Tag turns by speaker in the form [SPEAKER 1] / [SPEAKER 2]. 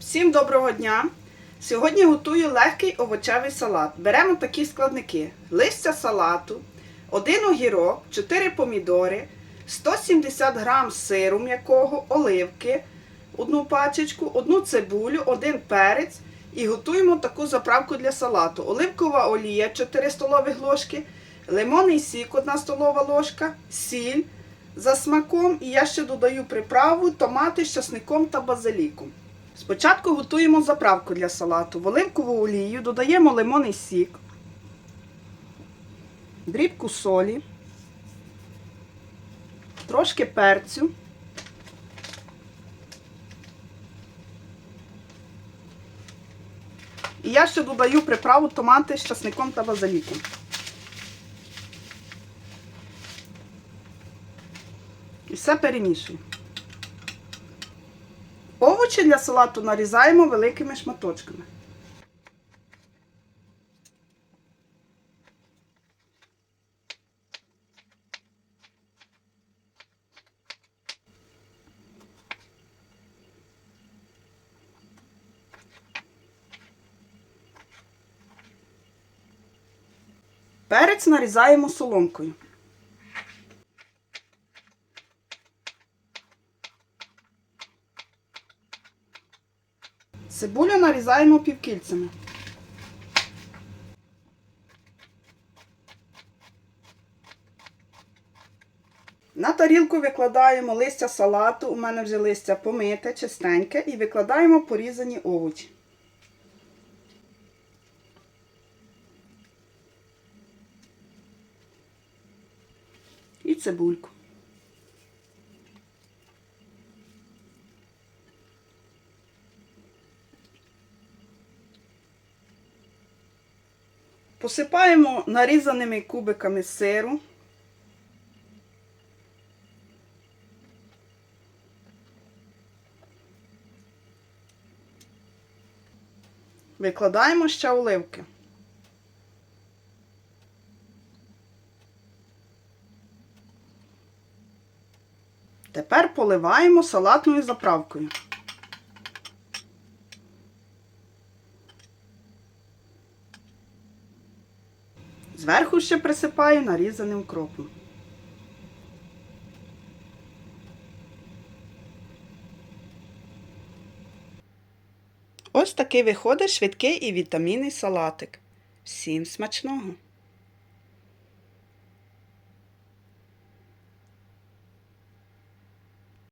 [SPEAKER 1] Всім доброго дня! Сьогодні готую легкий овочевий салат. Беремо такі складники: листя салату, один огірок, 4 помідори, 170 г сиру м'якого, оливки, одну пачечку, одну цибулю, один перець. І готуємо таку заправку для салату. Оливкова олія 4 столові ложки, лимонний сік 1 столова ложка, сіль за смаком. І я ще додаю приправу, томати з часником та базиліком. Спочатку готуємо заправку для салату. В оливкову олію додаємо лимонний сік, дрібку солі, трошки перцю. І я ще додаю приправу томати з часником та базиліком. І все перемішую. Овочі для салату нарізаємо великими шматочками. Перець нарізаємо соломкою. Цибулю нарізаємо півкільцями. На тарілку викладаємо листя салату. У мене вже листя помите, чистеньке, і викладаємо порізані овочі. І цибульку. Посипаємо нарізаними кубиками сиру. Викладаємо ще оливки. Тепер поливаємо салатною заправкою. Зверху ще присипаю нарізаним кропом. Ось такий виходить швидкий і вітамінний салатик. Всім смачного!